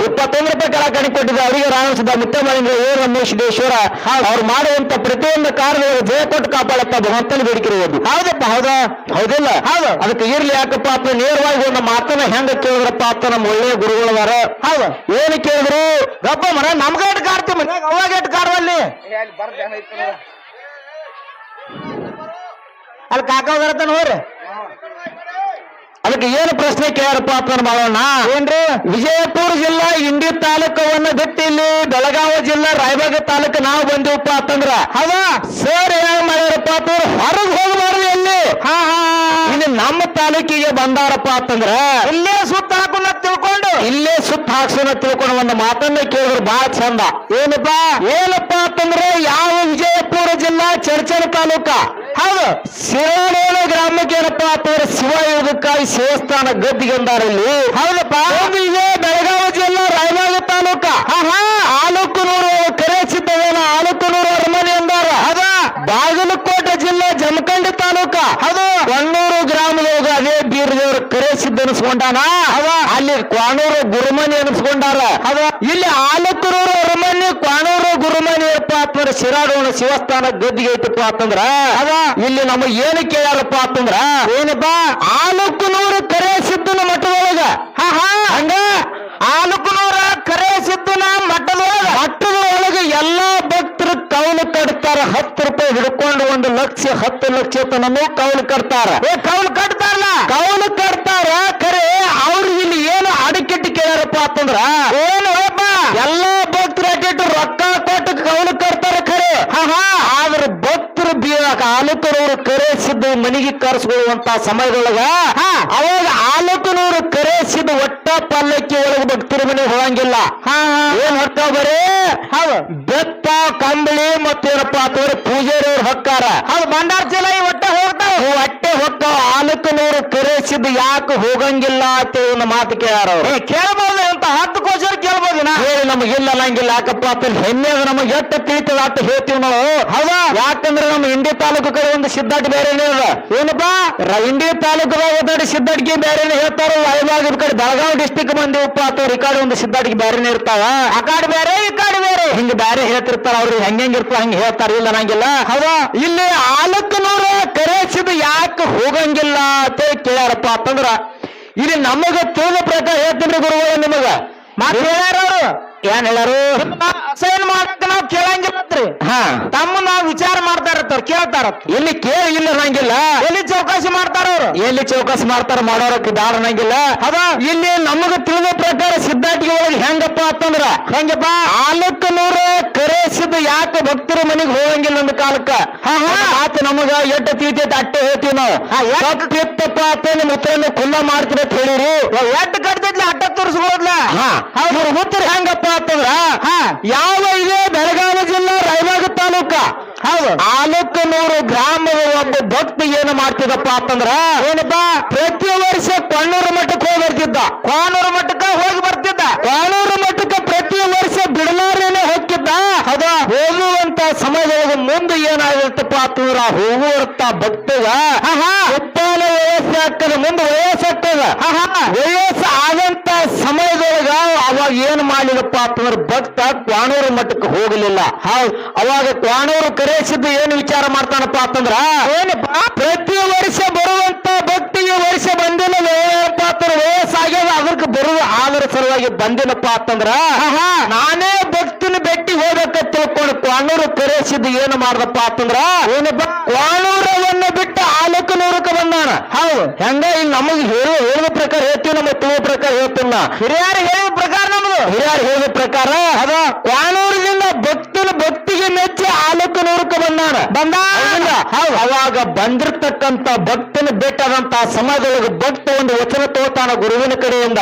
ಇಪ್ಪತ್ತೊಂದು ರೂಪಾಯಿ ಕೆಳ ಕಣಿ ಕೊಟ್ಟಿದ್ದ ಅವರಿಗೆ ರಾಣಿಸಿದ ಮುತ್ತಮಳಿಂದ ರಮೇಶ್ ದೇಶ್ವರ. ಅವ್ರು ಮಾಡುವಂತ ಪ್ರತಿಯೊಂದು ಕಾರ್ಯಗಳಿಗೆ ಜಯ ಕೊಟ್ಟು ಕಾಪಾಡತ್ತ ಭಗವಂತನ ಬೇಡಿಕಿರುವುದು ಹೌದಪ್ಪ. ಹೌದಾ? ಹೌದಿಲ್ಲ? ಹೌದು. ಅದಕ್ಕೆ ಇರ್ಲಿ ಯಾಕಪ್ಪ ಅಪ್ಪ ನೇರವಾಗಿ ಒಂದು ಮಾತನ್ನ ಹೆಂಗ ಕೇಳಿದ್ರಪ್ಪ ಅಪ್ಪ ನಮ್ಮ ಒಳ್ಳೆಯ ಗುರುಗಳದಾರ. ಹೌದು. ಏನು ಕೇಳಿದ್ರು? ಗಪ್ಪ ಮರ ನಮ್ಗೆ ಎಟ್ ಕಾರ್ತಿ ಮನ್ಯಾಗ? ಅವಾಗ ಎಟ್ ಕಾರವಲ್ಲಿ ಅಲ್ಲಿ ಕಾಕ ಹೋಗಿರತ್ತಾನ ಹೋಗ್ರಿ ಅದಕ್ಕೆ ಏನು ಪ್ರಶ್ನೆ ಕೇಳಪ್ಪ ಅಂತ ಮಾಡೋಣ ಏನ್ರಿ? ವಿಜಯಪುರ ಜಿಲ್ಲಾ ಇಂಡಿ ತಾಲೂಕವನ್ನ ಬಿಟ್ಟು ಇಲ್ಲಿ ಬೆಳಗಾವಿ ಜಿಲ್ಲಾ ರಾಯಬಾಗ ತಾಲೂಕು ನಾವು ಬಂದಿವಪ್ಪ ಅಂತಂದ್ರ ಹೌದ. ಸರ್ ಏನ್ ಮಾಡ್ಯಾರಪ್ಪ ಅಂತಂದ್ರೆ ಹೊರಗೆ ಹೋಗಬಾರ್ದು ಎಲ್ಲಿ? ಹಾ ಹಾ. ಇಲ್ಲಿ ನಮ್ಮ ತಾಲೂಕಿಗೆ ಬಂದಾರಪ್ಪ ಅಂತಂದ್ರ ಇಲ್ಲೇ ಸುತ್ತ ಹಾಕೊಂಡ ತಿಳ್ಕೊಂಡು. ಇಲ್ಲೇ ಸುತ್ತ ಹಾಕ್ಸೋಣ ತಿಳ್ಕೊಂಡು ಒಂದು ಮಾತನ್ನ ಕೇಳಿದ್ರು ಬಹಳ ಚಂದ. ಏನಪ್ಪ? ಏನಪ್ಪ ಅಂತಂದ್ರೆ ಯಾವ ವಿಜಯಪುರ ಜಿಲ್ಲಾ ಚರ್ಚನ ತಾಲೂಕ? ಹೌದು. ಶಿರೋಡೇನ ಗ್ರಾಮಕ್ಕೆ ಏನಪ್ಪ ಅಂತಂದ್ರೆ ಶಿವ ಯೋಗಕ್ಕಾಗಿ ಶಿವಸ್ಥಾನ ಗದ್ದಿಗೆ ಅಂದಾರಲ್ಲಿ ಹೌದಪ್ಪ. ಇದೆ ಬೆಳಗಾವಿ ಜಿಲ್ಲಾ ರಾಯಬಾಗ ತಾಲೂಕ. ಆಲೂಕುನೂರು ಕರೆ ಸಿದ್ದವೇನ ಆಲೂಕುನೂರು ಅರಮನೆ ಅಂದಾರ ಅದ ಬಾಗಲಕೋಟೆ ಜಿಲ್ಲೆ ಜಮಖಂಡಿ ತಾಲೂಕ. ಅದು ಅದೇ ಬೀರದೇವ್ರ ಕರೆ ಸಿದ್ಧ ಅನಿಸ್ಕೊಂಡಾನ ಅದ ಅಲ್ಲಿ ಕ್ವಾಣೂರು ಗುರುಮನಿ ಅನಿಸ್ಕೊಂಡಾರ ಅದ ಇಲ್ಲಿ ಆಲೂಕುನೂರು ಅರಮನೆ ಕ್ವಾಣೂರು ಗುರುಮನಿ ಏನಪ್ಪ ಅಂತಂದ್ರ ಶಿರಾಡೋಣ ಶಿವಸ್ಥಾನ ಗದ್ದಿಗೆ ಐತಪ್ಪ ಅಂತಂದ್ರ? ಅದ ಇಲ್ಲಿ ನಮಗ್ ಏನು ಕೇಳ್ಯಾರಪ್ಪ ಅಂತಂದ್ರ? ಏನಪ್ಪ? ಆಲೂಕುನೂರು ಕರೆ ಸಿದ್ದನ ಮಠದೊಳಗ. ಹಾ ಹಾ. ಹಂಗ? ಆಲೂಕುನೂರ ಕರೆ ಸಿದ್ದನ ಮಠದೊಳಗ. ಮಠದೊಳಗ ಎಲ್ಲಾ ಭಕ್ತರು ಕೌಲು ಕಟ್ತಾರ ಹತ್ತು ರೂಪಾಯಿ ಹಿಡ್ಕೊಂಡು ಒಂದು ಲಕ್ಷ ಹತ್ತು ಲಕ್ಷ ತನೂ ಕೌಲು ಕಟ್ತಾರ. ಏ ಕೌಲು ಕಟ್ತಾರಲ್ಲ? ಕೌಲು ಕಟ್ತಾರ ಖರೆ ಅವ್ರು ಇಲ್ಲಿ ಏನು ಅಡಿಕೆಟ್ಟು ಕೇಳ್ಯಾರಪ್ಪ ಅಂತಂದ್ರ? ಏನು ಎಲ್ಲಾ ಭಕ್ತರು ಅಡ್ಡಿಟ್ಟು ರೊಕ್ಕ ಕೊಟ್ಟು ಕೌಲು ಕಟ್ತಾರ ಖರೆ. ಆದ್ರ ಭಕ್ತರು ಬೀಳಕ ಆಲೂಕನೂರು ಕರೆ ಸಿದ್ದ ಮನಿಗೆ ಕರೆಸ್ಕೊಳ್ಳುವಂತ ಸಮಯದೊಳಗ ಅವಾಗ ಆಲೂಕನೂರು ಸಿದ್ದ ಒಟ್ಟ ಪಲ್ಲಕ್ಕಿ ಒಳಗೆ ಭಕ್ತರ ಹಾ ಹೋಗಂಗಿಲ್ಲ ಏನ್ ಹೊಕ್ಕ ಬರೇ? ಬೆತ್ತ ಕಂಬಳಿ ಮತ್ತೇನಪ್ಪ ಅಂತಂದ್ರೆ ಪೂಜಾರಿಯವ್ರು ಹೊಕ್ಕಾರ. ಹೌದು ಭಂಡಾರ ಜಿಲ್ಲ ಈ ಒಟ್ಟೆ ಹೋಗ್ತಾವ. ಹೊಟ್ಟೆ ಹೊಕ್ಕ ಆಲೂಕನೂರು ಕರೆಸಿದ್ ಯಾಕೆ ಹೋಗಂಗಿಲ್ಲ ಅಂತ ಒಂದು ಮಾತು ಕೇಳಾರ ಏ ಕೇಳಬಹುದು ಅಂತ ಹತ್ತು ಕೋಶ ಕೇಳ ಹೇಳ್ಬೋದು ನಾ. ಹೇಳಿ ನಮಗೆ ಇಲ್ಲ ಅನ್ನಂಗಿಲ್ಲ ಯಾಕಪ್ಪ ಅಂತ ಹೆಮ್ಮೆ ಅದು ನಮಗೆ ಎಷ್ಟು ತಿಳಿತದ ಅಂತ ಹೇಳ್ತೀವಿ ನಾವು. ಹೌದಾ? ಯಾಕಂದ್ರೆ ನಮ್ಮ ಇಂಡಿ ತಾಲೂಕು ಕಡೆ ಒಂದು ಸಿದ್ದಾಟ್ ಬೇರೆನೇ ಅದ ಏನಪ್ಪಾ? ಇಂಡಿ ತಾಲೂಕದಾಗ ಒಂದೆರಡು ಸಿದ್ದಾಟಿಗೆ ಬೇರೆನೆ ಹೇಳ್ತಾರ? ವೈಭಾಗದ ಕಡೆ ಬೆಳಗಾವಿ ಡಿಸ್ಟಿಕ್ ಮಂದಿ ಉಪ್ಪ ಅಥವಾ ಈ ಕಡೆ ಒಂದು ಸಿದ್ದಾಟಿಗೆ ಬೇರೆನೇ ಇರ್ತಾವ? ಆ ಕಾಡು ಬೇರೆ ಈ ಕಾಡು ಬೇರೆ. ಹಿಂಗ ಬೇರೆ ಹೇಳ್ತಿರ್ತಾರ ಅವ್ರಿಗೆ ಹೆಂಗ್ ಇರ್ತಾವ ಹಂಗ ಹೇಳ್ತಾರ? ಇಲ್ಲ ನಂಗಿಲ್ಲ. ಹೌದಾ? ಇಲ್ಲಿ ಆಲಕ್ಕನೂರ ಕರೆಸಿದ ಯಾಕೆ ಹೋಗಂಗಿಲ್ಲ ಅಂತ ಕೇಳ್ಯಾರಪ್ಪ ಅಂತಂದ್ರ ಇಲ್ಲಿ ನಮಗ ತಿಳಿದ ಪ್ರಕಾರ ಹೇಳ್ತೀನಿ ಗುರುಗಳು ನಿಮಗ. ಮತ್ತೆ ಹೇಳ್ಯಾರ ಅವ್ರು. ಏನ್ ಹೇಳಾರು? ಅಸೈನ್ ಮಾಡಕ್ ನಾವ್ ಕೇಳಂಗಿಲ್ಲತ್ರಿ ಹಾ. ತಮ್ಮ ನಾವ್ ವಿಚಾರ ಮಾಡ್ತಾರ ಕೇಳ್ತಾರ ಎಲ್ಲಿ ಇಲ್ಲಿ ಕೇಳಿ ಇಲ್ಲ ನಂಗಿಲ್ಲ ಎಲ್ಲಿ ಚೌಕಾಸಿ ಮಾಡ್ತಾರ ಅವ್ರು? ಎಲ್ಲಿ ಚೌಕಾಸಿ ಮಾಡ್ತಾರ ಮಾಡೋರಕ್ಕೆ ದಾರ ಅನ್ನಂಗಿಲ್ಲ. ಅದ ಇಲ್ಲಿ ನಮಗ ತಿಳಿದ ಪ್ರಕಾರ ಸಿದ್ಧಾಟಿಗೆ ಒಳಗೆ ಹೆಂಗಪ್ಪ ಅಂತಂದ್ರ ಹೆಂಗಪ್ಪ? ಆಲಕ್ಕನೂರ ಕರೆಸಿದ ಯಾಕ ಭಕ್ತರ ಮನೆಗೆ ಹೋಗಂಗಿಲ್ಲ ಒಂದು ಕಾಲಕ್ಕ? ಆತ ನಮಗ ಎಟ್ಟ ತೀತಿ ಅಟ್ಟೆ ಹೇಳ್ತೀವಿ ನಾವು. ಎತ್ತಪ್ಪ ಅಂತ ನಿಮ್ಮ ಉತ್ತರನ ಖುಲ್ಲ ಮಾಡ್ತೀರ ಅಂತ ಹೇಳಿರಿ. ಎಟ್ಟ ಕಟ್ತೈತ್ಲಿ ಅಟ್ಟ ತೋರಿಸ್ಬೋದ್ಲ ಹಾ. ಅವ್ರ ಉತ್ತರ ಹೆಂಗಪ್ಪ ಅಂತಂದ್ರ ಯಾವ ಇದೆ ಬೆಳಗಾವಿ ಜಿಲ್ಲಾ ರಾಯಬಾಗ ತಾಲೂಕ? ಹೌದು. ಆಲಕ್ಕನೂರು ಗ್ರಾಮದ ಒಬ್ಬ ಭಕ್ತಿ ಏನು ಮಾಡ್ತಿದಪ್ಪ ಅಂತಂದ್ರ ಏನಪ್ಪ? ಪ್ರತಿ ವರ್ಷ ಕೊಣ್ಣೂರು ಮಠಕ್ಕೆ ಹೋಗಿ ಬರ್ತಿದ್ದ. ಕೋಣೂರು ಮಠಕ್ಕೆ ಹೋಗಿ ಬರ್ತಿದ್ದ? ಕೋಣೂರು ಮಠಕ್ಕೆ ಪ್ರತಿ ವರ್ಷ ಬಿಡಲಾರೇನೆ ಹೋಗ್ತಿದ್ದ. ಹೌದಾ. ಹೋಗುವಂತ ಸಮಯದೊಳಗೆ ಮುಂದೆ ಏನಾಗಿರ್ತಪ್ಪ ಅಂತಂದ್ರ ಹೋಗುವಂತ ಭಕ್ತಗ ಉಪ್ಪಾಲ ವಯಸ್ಸು ಆಗ್ತದೆ ಮುಂದೆ ವಯಸ್ಸು ಆಗ್ತದ. ವಯಸ್ಸು ಆದಂತ ಸಮಯದೊಳಗ ಅವಾಗ ಏನ್ ಮಾಡಿದಪ್ಪ ಅಂತಂದ್ರೆ ಭಕ್ತ ಕ್ವಾಣೂರು ಮಠಕ್ಕೆ ಹೋಗಲಿಲ್ಲ. ಹೌದು. ಅವಾಗ ಕ್ವಾಣೂರು ಕರೆಸಿದ್ದು ಏನು ವಿಚಾರ ಮಾಡ್ತಾನಪ್ಪ ಅಂತಂದ್ರ ಏನಪ್ಪ ಪ್ರತಿ ವರ್ಷ ಬರುವಂತ ಭಕ್ತಿಗೆ ವರ್ಷ ಬಂದಿಲ್ಲ ಏನಪ್ಪ ಅಂತಂದ್ರೆ ವಯಸ್ಸಾಗ್ಯದ ಅದಕ್ಕೆ ಬರುವ ಆದರ ಸಲುವಾಗಿ ಬಂದಿನಪ್ಪ ಅಂತಂದ್ರ ನಾನೇ ಭಕ್ತಿನ ಬೆಟ್ಟಿ ಹೋಗಕ್ಕೆ ತಿಳ್ಕೊಂಡು ಕರೆಸಿದ್ದು ಏನು ಮಾಡ್ದಪ್ಪ ಅಂತಂದ್ರ ಏನಪ್ಪ? ಕ್ವಾಣೂರವನ್ನ ಬಿಟ್ಟು ಆಲಕನೂರಕ್ಕೆ ಬಂದಾನ. ಹೌದು. ಹೆಂಗ ಇಲ್ಲಿ ನಮಗ್ ಹೇಳುವ ಹೇಳುವ ಪ್ರಕಾರ ಹೇಳ್ತೀವಿ ನಮ್ಮ ತಿಳಿಯುವ ಪ್ರಕಾರ ಹೇಳ್ತಿಲ್ಲ ಹಿರಿಯರು ಹೇಳಿದ ಪ್ರಕಾರ ನಮ್ದು. ಹಿರಿಯರು ಹೇಳಿದ ಪ್ರಕಾರ ಅದ ಕ್ವಾಣೂರಿನಿಂದ ಭಕ್ತನ ಭಕ್ತಿಗೆ ಮೆಚ್ಚಿ ಆಲಕನೂರಕ್ಕೆ ಬಂದಾನ. ಬಂದ. ಹೌದು? ಅವಾಗ ಬಂದಿರ್ತಕ್ಕಂತ ಭಕ್ತನ ಬೆಟ್ಟದಂತ ಸಮಯದೊಳಗೆ ಭಕ್ತ ಒಂದು ವಚನ ತಗೋತಾನ ಗುರುವಿನ ಕಡೆಯಿಂದ.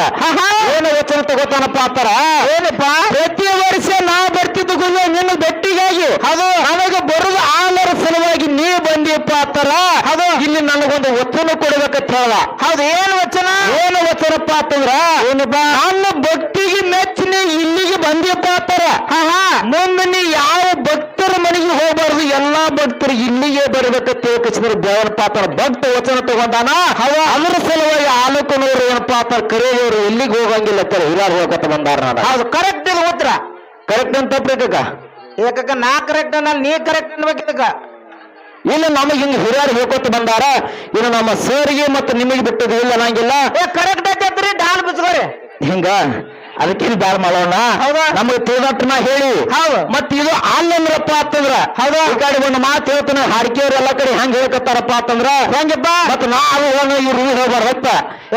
ಏನು ವಚನ ತಗೋತಾನಪ್ಪ ಅಂತಾರ? ಏನಪ್ಪ? ಪ್ರತಿ ವರ್ಷ ನಾ ಬರ್ತಿದ್ದು ಗುರು ನಿನ್ನ ಬೆಟ್ಟಿಗಾಗಿ ಅದು ನನಗೆ ಬರುದು ಆಲರ ಸಲುವಾಗಿ ನೀ ಬಂದಿಯಪ್ಪ ಅಂತಾರ ಅದು ಇಲ್ಲಿ ನನಗೊಂದು ವಚನ ಕೊಡ್ಬೇಕಂತ ಹೇಳ. ಹೌದು ಏನು ವಚನ? ಏನು ವಚನಪ್ಪ ಅಂತಂದ್ರ ಏನಪ್ಪ? ನನ್ನ ಭಕ್ತಿಗೆ ಮೆಚ್ಚಿ ನೀ ಇಲ್ಲಿಗೆ ಬಂದಿಯಪ್ಪ ಅಂತಾರ. ಮುಂದೆ ನೀ ಯಾವ ಭಕ್ತರ ಮನೆಗೆ ಹೋಗಬಾರ್ದು ಎಲ್ಲಾ ಭಕ್ತರು ಇಲ್ಲಿಗೆ ಬರ್ಬೇಕಂತ ತಿಳ್ಕಿಸಿದ್ರೆ ದೇವರ ಪಾತ್ರ ಭಕ್ತ ವಚನ ತಗೊಂಡಾನ ಅದರ ಸಲುವಾಗಿ ಆಲೋಕನವರು ಏನಪ್ಪಾ ಅಂತಾರ ಕರೆಯೋರು ಎಲ್ಲಿಗೆ ಹೋಗಂಗಿಲ್ಲ ತರ ಹಿರಿಯರು ಹೋಗತ್ತ ಬಂದಾರ ಹೌದು ಕರೆಕ್ಟ್ ಇಲ್ಲ ಉತ್ತರ. ಕರೆಕ್ಟ್ ಅಂತ ಇದಕ್ಕ ನಾ ಕರೆಕ್ಟ್ ಅನ್ನ ನೀ ಕರೆಕ್ಟ್ ಅನ್ಬೇಕು ಇದಕ್ಕ ಇಲ್ಲ ನಮಗೆ ಹಿಂಗ ಹಿರಿಯರು ಹೇಳ್ಕೊತ ಬಂದಾರ ಇನ್ನು ನಮ್ಮ ಸರ್ಗೆ ಮತ್ತು ನಿಮಗೆ ಬಿಟ್ಟದ ಇಲ್ಲ ಅನ್ನಂಗಿಲ್ಲ. ಏ ಕರೆಕ್ಟ್ ಡಾಲ್ ಬಿಚ್ಕೋರಿ ಹಿಂಗ ಅದಕ್ಕೆ ಬ್ಯಾಳ ಮಾಡೋಣ. ಹೌದಾ? ನಮಗೆ ತಿಳಿದಟ್ಟು ನಾ ಹೇಳಿ. ಹೌದು. ಮತ್ ಇದು ಅಲ್ಲಂದ್ರಪ್ಪ ಅಂತಂದ್ರ ಹೌದಾ? ಈ ಕಡೆ ಒಂದು ಮಾತು ಹೇಳ್ತಾನೆ ಹಾಡಿಕೆಯವ್ರು ಎಲ್ಲ ಕಡೆ ಹೆಂಗ್ ಹೇಳ್ಕತ್ತಾರಪ್ಪ ಅಂತಂದ್ರ ಹೆಂಗಪ್ಪ? ಮತ್ ನಾವು ಇವ್ರು ಹೇಳ್ಬಾರ್ದಪ್ಪ.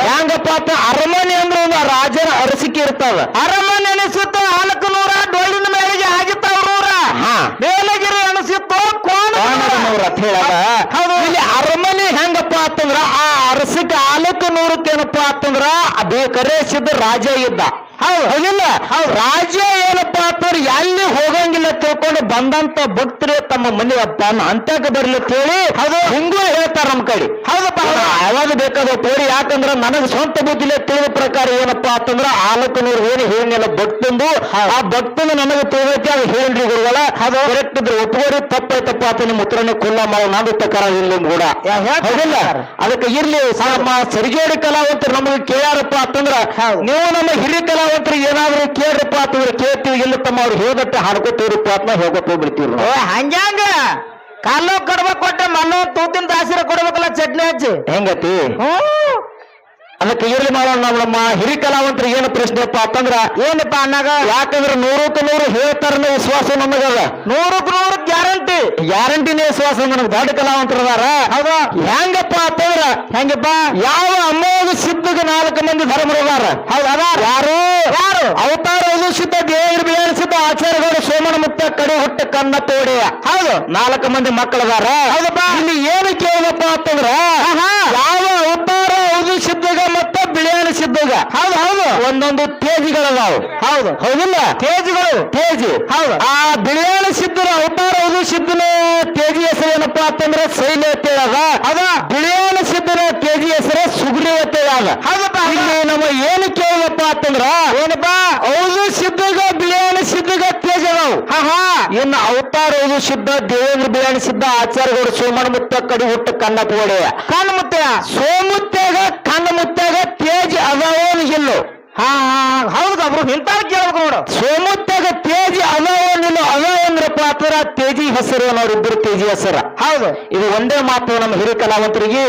ಹೆಂಗಪ್ಪ ಅಂತ ಅರಮನೆ ಅಂದ್ರೆ ಒಂದು ರಾಜನ ಅರಸಿಕೆ ಇರ್ತಾವ. ಅರಮನೆ ಅನಿಸುತ್ತ ನಾಲ್ಕು ಡೊಳ್ಳಿನ ಮೇಲೆಗೆ ಆಗಿತ್ತವ್ರೂರ ಹಾ. ಬೇಲಗಿರಿ ಅನಿಸಿತ್ತು ಅಂತ ಹೇಳಲ್ಲ. ಇಲ್ಲಿ ಅರಮನೆ ಹೆಂಗಪ್ಪ ಅಂತಂದ್ರ ಆ ಅರಸಿಕ ಆಲಕ್ಕ ನೂರಕ್ಕೇನಪ್ಪ ಏನಪ್ಪಾ ಅಂತಂದ್ರ ಅದೇ ಕರೆಸಿದ್ದ ರಾಜ ಇದ್ದ. ಹೌದು. ಹೌದಿಲ್ಲ? ಹೌದು. ರಾಜ ಏನಪ್ಪ ಅಂತಂದ್ರೆ ಎಲ್ಲಿ ಹೋಗಂಗಿಲ್ಲ ತಿಳ್ಕೊಂಡು ಬಂದಂತ ಭಕ್ತರು ತಮ್ಮ ಮನೆ ಅಂತ್ಯಕ್ಕೆ ಅಂತ್ಯಕ ಬರ್ಲಿ ಹೇಳಿ ಹೌದು. ಹಿಂಗೂ ಹೇಳ್ತಾರ ನಮ್ ಕಡೆ. ಬೇಕಾದ ತೋರಿ ಯಾಕಂದ್ರ ನನಗೆ ಸ್ವಂತ ಬುದ್ಧಿಲೆ ತಿಳಿದ ಪ್ರಕಾರ ಏನಪ್ಪ ಅಂತಂದ್ರ ಆಲಕನೂರು ಏನು ಹೇಳಿಲ್ಲ ಭಕ್ತಂದು ಆ ಭಕ್ತನ ನನಗೆ ತಿಳಿದೈತಿ ಅದು ಹೇಳ್ರಿ ಗುರುಗಳ. ಅದು ಕರೆಕ್ಟ್ ಇದ್ರೆ ಒಪ್ಪುವರಿ ತಪ್ಪೈತಪ್ಪ ಅಂತ ನಿಮ್ಮ ಉತ್ತರನೇ ಕೊಲ್ಲ ಮಾಡೋ ನಾನು ಪ್ರಕಾರ ಇಲ್ಲ ಕೂಡ. ಹೌದಿಲ್ಲ? ಅದಕ್ಕೆ ಇರ್ಲಿ ಸರಿಜೋಡಿ ಕಲಾವಂತರು ನಮಗೆ ಕೇಳ್ಯಾರಪ್ಪ ಅಂತಂದ್ರ ನೀವು ನಮ್ಮ ಹಿರಿಯ ಕಲಾವಂತರು ಏನಾದ್ರು ಕೇಳ್ರಪ್ಪ ಅಂತಂದ್ರೆ ಕೇಳ್ತೀವಿ ಇಲ್ಲ ತಮ್ಮ ಅವ್ರು ಹೇಳ್ದಟ್ಟ ಹಾಡ್ಕೊತೀವ್ರಪ್ಪ ಅಂತ ಹೇಳ್ಕೊತ ಹೋಗ್ಬಿಡ್ತೀವಿ ಹಂಗ್ಯಾಂಗ? ಕಾಲು ಕಡ್ಬೇಕು ಕೊಟ್ಟ ಮಣ್ಣು ತೂತಿನ ದಾಸಿರ ಕೊಡ್ಬೇಕಲ್ಲ ಚಟ್ನಿ ಹಚ್ಚಿ ಹೆಂಗತಿ ಹ್ಮ್ ಅದಕ್ಕೆ ಇರ್ಲಿ ಮಾಡೋಣ ನಾವು ನಮ್ಮ ಹಿರಿಯ ಕಲಾವಂತರಿಗೆ ಏನು ಪ್ರಶ್ನೆಪ್ಪ ಅಂತಂದ್ರ ಏನಪ್ಪ ಅಣ್ಣಾಗ ಯಾಕಂದ್ರೆ ನೂರಕ್ಕೆ ನೂರು ಹೇಳ್ತಾರನ್ನ ವಿಶ್ವಾಸ ನಮಗದ ನೂರಕ್ಕೆ ನೂರು ಗ್ಯಾರಂಟಿ ಗ್ಯಾರಂಟಿನೇ ವಿಶ್ವಾಸ ನನಗೆ ದೊಡ್ಡ ಕಲಾವಂತರು ಅದಾರ ಹೌದಾ ಹೆಂಗಪ್ಪ ಅಂತಂದ್ರ ಹೆಂಗಪ್ಪ ಯಾವ ಅಮ್ಮೋಗ ಸಿದ್ಧಗ ನಾಲ್ಕು ಮಂದಿ ಧರ್ಮರದಾರ ಹೌದು ಅದಾರ ಯಾರು ಯಾರು ಅವತಾರ ಅದು ಸಿದ್ಧ ದೇವ್ರ ಬೇರೆ ಸಿದ್ಧ ಆಚಾರ್ಯಗಳು ಸೋಮನ ಕಡೆ ಹುಟ್ಟ ಕನ್ನ ತೋಡಿ. ಹೌದು. ನಾಲ್ಕು ಮಂದಿ ಮಕ್ಕಳದಾರ. ಹೌದಪ್ಪ. ಇಲ್ಲಿ ಏನು ಕೇಳದಪ್ಪ ಅಂತಂದ್ರ ಯಾವ ಅವತಾರ ಹೌದು ಸಿದ್ಧಗ ಮತ್ತ ಬಿಳಿಯಾಣ ಸಿದ್ಧಗ? ಹೌದು ಹೌದು. ಒಂದೊಂದು ತೇಜಿಗಳದಾವು ಹೌದು. ಹೌದಿಲ್ಲ? ತೇಜಿಗಳು. ತೇಜಿ. ಹೌದು. ಆ ಬಿಳಿಯಾಣ ಸಿದ್ಧರ ಅವತಾರ ಹೌದು ಸಿದ್ಧನ ತೇಜಿ ಹೆಸರು ಏನಪ್ಪಾ ಅಂತಂದ್ರೆ ಶೈಲ ಅಂತೇಳದ ಅದ ಬಿಳಿಯಾಣ ಸಿದ್ಧನ ತೇಜಿ ಹೆಸರು ಅಂತ ಅಂತೇಳದ ಹೌದಪ್ಪ ಇಲ್ಲಿ ನಮ್ಮ ಏನು ಕೇಳಪ್ಪ ಅಂತಂದ್ರ ಏನಪ್ಪ ಹೌದು ಸಿದ್ಧ ಇನ್ನು ಅವತಾರ ಓದು ಸಿದ್ಧ ದೇವೇಂದ್ರ ಬಿರಿಯಾನಿ ಸಿದ್ಧ ಆಚಾರ್ಯಗೌಡ ಸೋಮಣ ಮುತ್ತ ಕಡಿ ಹುಟ್ಟ ಕನ್ನಪಗೋಡೆ ಕಣ್ಣು ಮುತ್ತೆ ಸೋಮುತ್ಯಾಗ ಕಣ್ಣ ಮುತ್ಯಾಗ ತೇಜ್ ಅದಾವೋ ಇಲ್ಲೋ? ಹಾ ಹಾ ಹೌದು ಅವರು ಇಂತಾವ್ ಕೇಳ್ಬೇಕು ನೋಡು. ಸೋಮುತ್ಯಾಗ ತೇಜ್ ಅದಾವೋನ್ ನಿಲ್ಲೋ ಅದಾವ ಅಂದ್ರಪ್ಪ ಪಾತ್ರ ತೇಜಿ ಹೆಸರು ಇದ್ರು ತೇಜಿ ಹೆಸರ. ಹೌದು. ಇದು ಒಂದೇ ಮಾತು ನಮ್ಮ ಹಿರಿಯ ಕಲಾವಂತರಿಗೆ.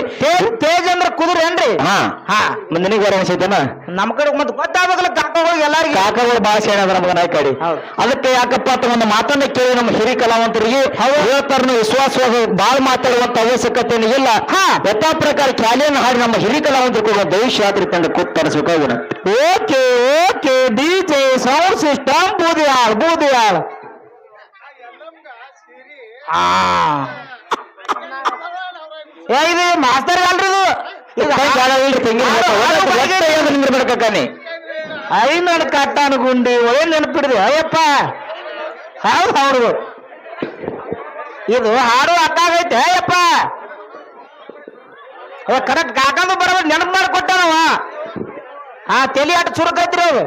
ತೇಜ್ ಅಂದ್ರ ಕುದುರೆ ಏನ್ರಿ? ಹಾ. ಹಾ. ಮುಂದಿನಿಗೆ ಬರ ಅನ್ಸೈತನ? ನಮ್ ಕಡೆ ಮತ್ತೆ ಗೊತ್ತಾಗಲ್ಲ ಕಾಕಗಳಿಗೆ ಎಲ್ಲಾರಿಗೆ. ಕಾಕಗಳು ಭಾಳ ಸೇಣ ನಮ್ಗೆ ಮಗನ ಕಡೆ. ಹೌದು. ಅದಕ್ಕೆ ಯಾಕಪ್ಪ ಅಂತ ಒಂದು ಮಾತನ್ನ ಕೇಳಿ ನಮ್ಮ ಹಿರಿಯ ಕಲಾವಂತರಿಗೆ ಹೇಳ್ತಾರ ವಿಶ್ವಾಸವಾಗಿ ಬಾಳ್ ಮಾತಾಡುವಂತ ಅವಶ್ಯಕತೆ ಇಲ್ಲ. ಹಾ. ಯಥಾ ಪ್ರಕಾರ ಖ್ಯಾಲಿಯನ್ನು ಹಾಡಿ ನಮ್ಮ ಹಿರಿಯ ಕಲಾವಂತರು ಕೂಡ ಭವಿಷ್ಯ ಯಾತ್ರೆ ತಂಡ ಕೂತ್ ತರಿಸ್ಬೇಕಾಗೋಣ okay okay DJ sound system Budiyal Budiyal. ಆ. ಏ ಇದು ಮಾಸ್ತರ್ ಅಲ್ರಿ ಇದು. ಇದು ನಿಂದಿರ್ಬೇಕಾನೆ ಐನಡ್ ಕಟ್ಟಾನ ಗುಂಡಿ ಒಳ್ಳೆ ನೆನಪಿಡಿದು. ಅಯ್ಯಪ್ಪ. ಹೌದು ಹೌದು. ಇದು ಹಾಡು ಅಕ್ಕಾಗೈತೆ ಅಯ್ಯಪ್ಪ. ಕರೆಕ್ಟ್ ಕಾಕಂದು ಬರೋದು ನೆನಪು ಮಾಡಿ ಕೊಟ್ಟಾನವ ಆ ತಲಿ ಆಟ ಚುರುಕೈತ್ರಿ ಅದು